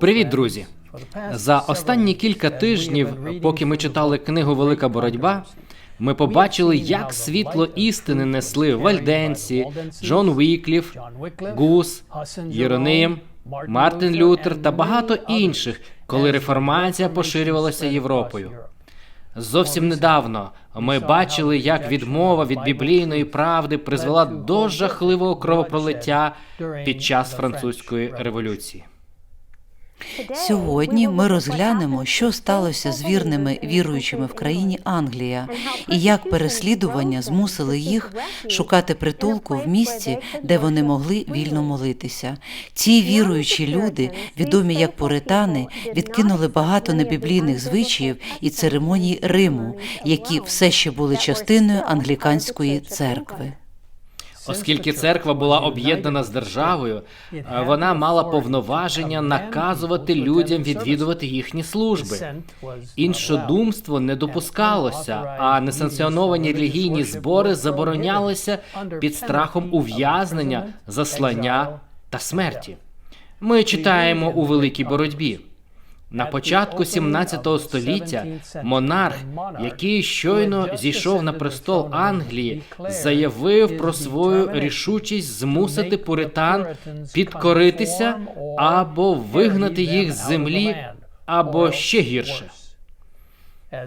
Привіт, друзі! За останні кілька тижнів, поки ми читали книгу Велика боротьба, ми побачили, як світло істини несли вальденці, Джон Вікліф, Гус, Єроним, Мартин Лютер та багато інших, коли реформація поширювалася Європою. Зовсім недавно ми бачили, як відмова від біблійної правди призвела до жахливого кровопролиття під час французької революції. Сьогодні ми розглянемо, що сталося з вірними віруючими в країні Англія, і як переслідування змусили їх шукати притулку в місці, де вони могли вільно молитися. Ці віруючі люди, відомі як пуритани, відкинули багато небіблійних звичаїв і церемоній Риму, які все ще були частиною англіканської церкви. Оскільки церква була об'єднана з державою, вона мала повноваження наказувати людям відвідувати їхні служби. Іншодумство не допускалося, а несанкціоновані релігійні збори заборонялися під страхом ув'язнення, заслання та смерті. Ми читаємо у великій боротьбі. На початку 17 століття монарх, який щойно зійшов на престол Англії, заявив про свою рішучість змусити пуритан підкоритися або вигнати їх з землі, або ще гірше.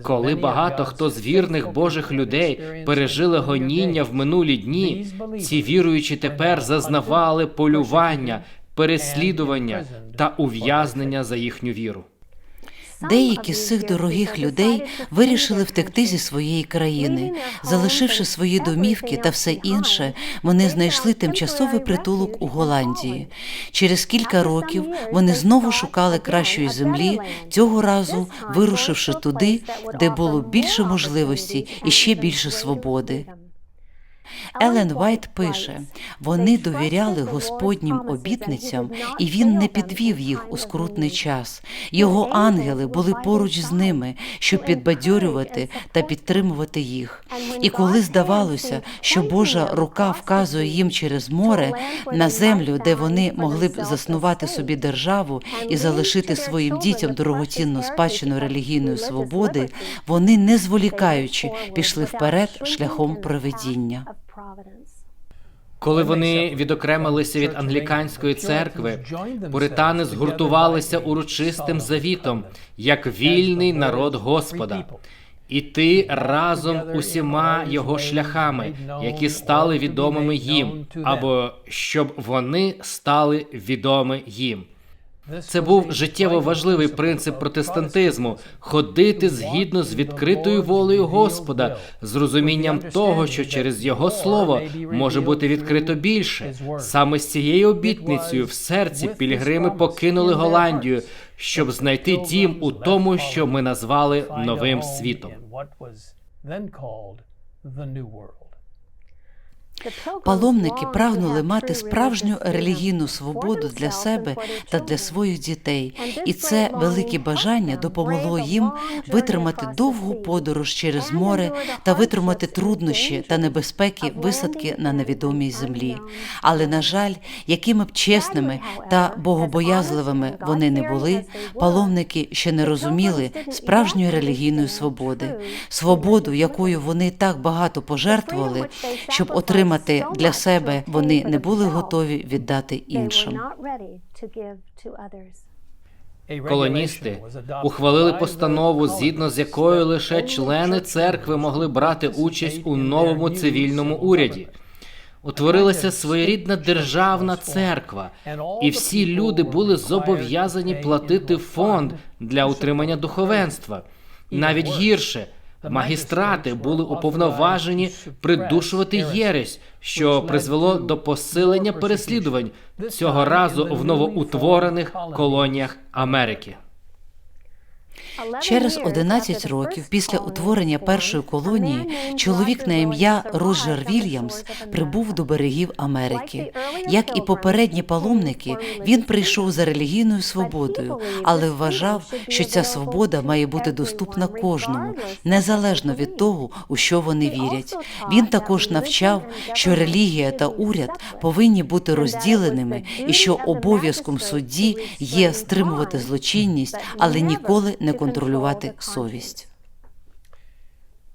Коли багато хто з вірних Божих людей пережили гоніння в минулі дні, ці віруючі тепер зазнавали полювання, переслідування та ув'язнення за їхню віру. Деякі з цих дорогих людей вирішили втекти зі своєї країни, залишивши свої домівки та все інше, вони знайшли тимчасовий притулок у Голландії. Через кілька років вони знову шукали кращої землі, цього разу вирушивши туди, де було більше можливості і ще більше свободи. Елен Вайт пише: вони довіряли Господнім обітницям, і він не підвів їх у скрутний час. Його ангели були поруч з ними, щоб підбадьорювати та підтримувати їх. І коли здавалося, що Божа рука вказує їм через море на землю, де вони могли б заснувати собі державу і залишити своїм дітям дорогоцінну спадщину релігійної свободи, вони не зволікаючи пішли вперед шляхом проведіння. Коли вони відокремилися від англіканської церкви, пуритани згуртувалися урочистим завітом як вільний народ Господа, іти разом усіма його шляхами, які стали відомими їм, або щоб вони стали відомі їм. Це був життєво важливий принцип протестантизму ходити згідно з відкритою волею Господа, з розумінням того, що через його слово може бути відкрито більше. Саме з цією обітницею в серці пілігрими покинули Голландію, щоб знайти дім у тому, що ми назвали новим світом. Паломники прагнули мати справжню релігійну свободу для себе та для своїх дітей, і це велике бажання допомогло їм витримати довгу подорож через море та витримати труднощі та небезпеки висадки на невідомій землі. Але на жаль, якими б чесними та богобоязливими вони не були, паломники ще не розуміли справжньої релігійної свободи, свободу, якою вони так багато пожертвували, щоб отримати отримати для себе, вони не були готові віддати іншим. Колоністи ухвалили постанову, згідно з якою лише члени церкви могли брати участь у новому цивільному уряді. Утворилася своєрідна державна церква, і всі люди були зобов'язані платити фонд для утримання духовенства. Навіть гірше магістрати були уповноважені придушувати єресь, що призвело до посилення переслідувань цього разу в новоутворених колоніях Америки. Через 11 років після утворення першої колонії чоловік на ім'я Роджер Вільямс прибув до берегів Америки. Як і попередні паломники, він прийшов за релігійною свободою, але вважав, що ця свобода має бути доступна кожному, незалежно від того, у що вони вірять. Він також навчав, що релігія та уряд повинні бути розділеними, і що обов'язком судді є стримувати злочинність, але ніколи не контролювати совість.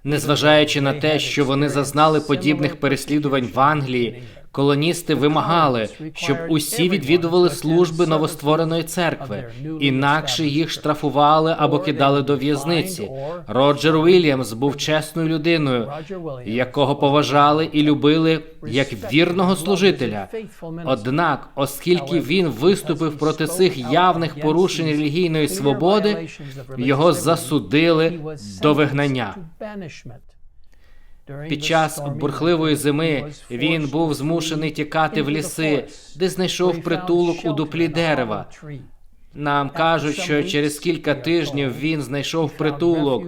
Незважаючи на те, що вони зазнали подібних переслідувань в Англії, колоністи вимагали, щоб усі відвідували служби новоствореної церкви, інакше їх штрафували або кидали до в'язниці. Роджер Уільямс був чесною людиною, якого поважали і любили як вірного служителя. Однак, оскільки він виступив проти цих явних порушень релігійної свободи, його засудили до вигнання. Під час бурхливої зими він був змушений тікати в ліси, де знайшов притулок у дуплі дерева. Нам кажуть, що через кілька тижнів він знайшов притулок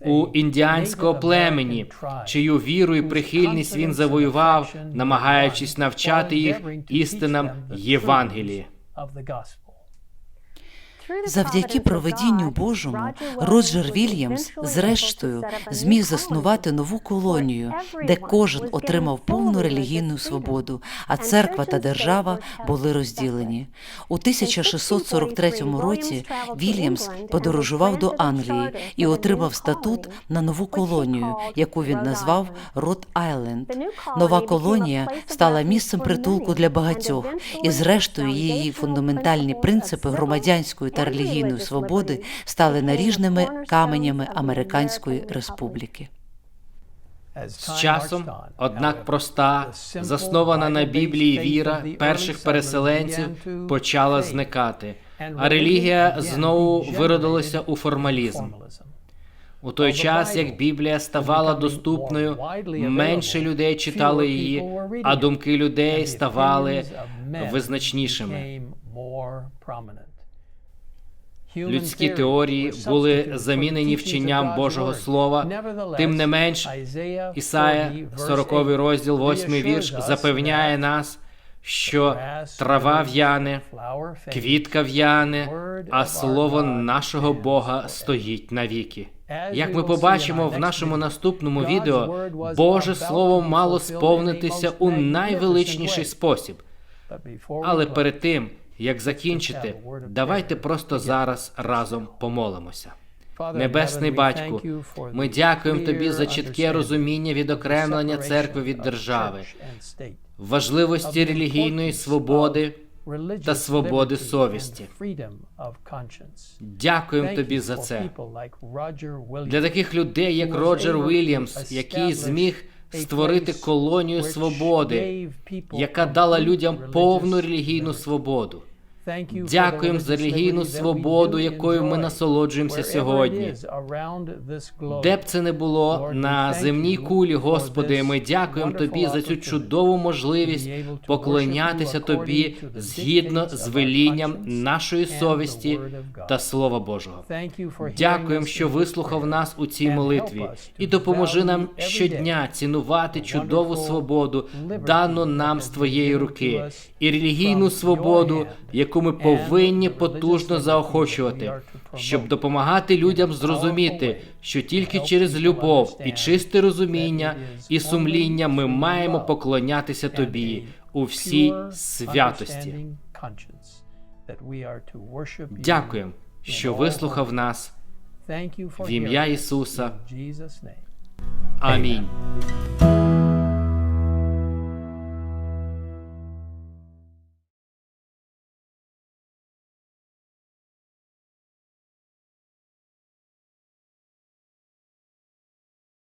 у індіанського племені, чию віру і прихильність він завоював, намагаючись навчати їх істинам Євангелії. Завдяки проведінню Божому Роджер Вільямс, зрештою, зміг заснувати нову колонію, де кожен отримав повну релігійну свободу, а церква та держава були розділені. У 1643 році Вільямс подорожував до Англії і отримав статут на нову колонію, яку він назвав Рот Айленд. Нова колонія стала місцем притулку для багатьох, і зрештою її фундаментальні принципи громадянської та релігійної свободи стали наріжними каменями Американської республіки. З часом, однак, проста, заснована на Біблії віра перших переселенців почала зникати, а релігія знову виродилася у формалізм. У той час, як Біблія ставала доступною, менше людей читали її, а думки людей ставали визначнішими. Людські теорії були замінені вченням Божого Слова. Тим не менш, Ісая, 40 розділ, 8 вірш, запевняє нас, що трава в'яне, квітка в'яне, а слово нашого Бога стоїть навіки. Як ми побачимо в нашому наступному відео, Боже Слово мало сповнитися у найвеличніший спосіб. Але перед тим, як закінчити, давайте просто зараз разом помолимося. Небесний батьку, ми дякуємо тобі за чітке розуміння відокремлення церкви від держави, важливості релігійної свободи та свободи совісті. Дякуємо тобі за це. Для таких людей, як Роджер Уільямс, який зміг створити колонію свободи, яка дала людям повну релігійну свободу. Дякуємо за релігійну свободу, якою ми насолоджуємося сьогодні. Де б це не було на земній кулі, Господи, ми дякуємо Тобі за цю чудову можливість поклонятися Тобі згідно з велінням нашої совісті та Слова Божого. Дякуємо, що вислухав нас у цій молитві, і допоможи нам щодня цінувати чудову свободу, дану нам з Твоєї руки, і релігійну свободу, яку ми повинні потужно заохочувати, щоб допомагати людям зрозуміти, що тільки через любов і чисте розуміння і сумління ми маємо поклонятися тобі у всій святості. Дякуємо, що вислухав нас в ім'я Ісуса. Амінь.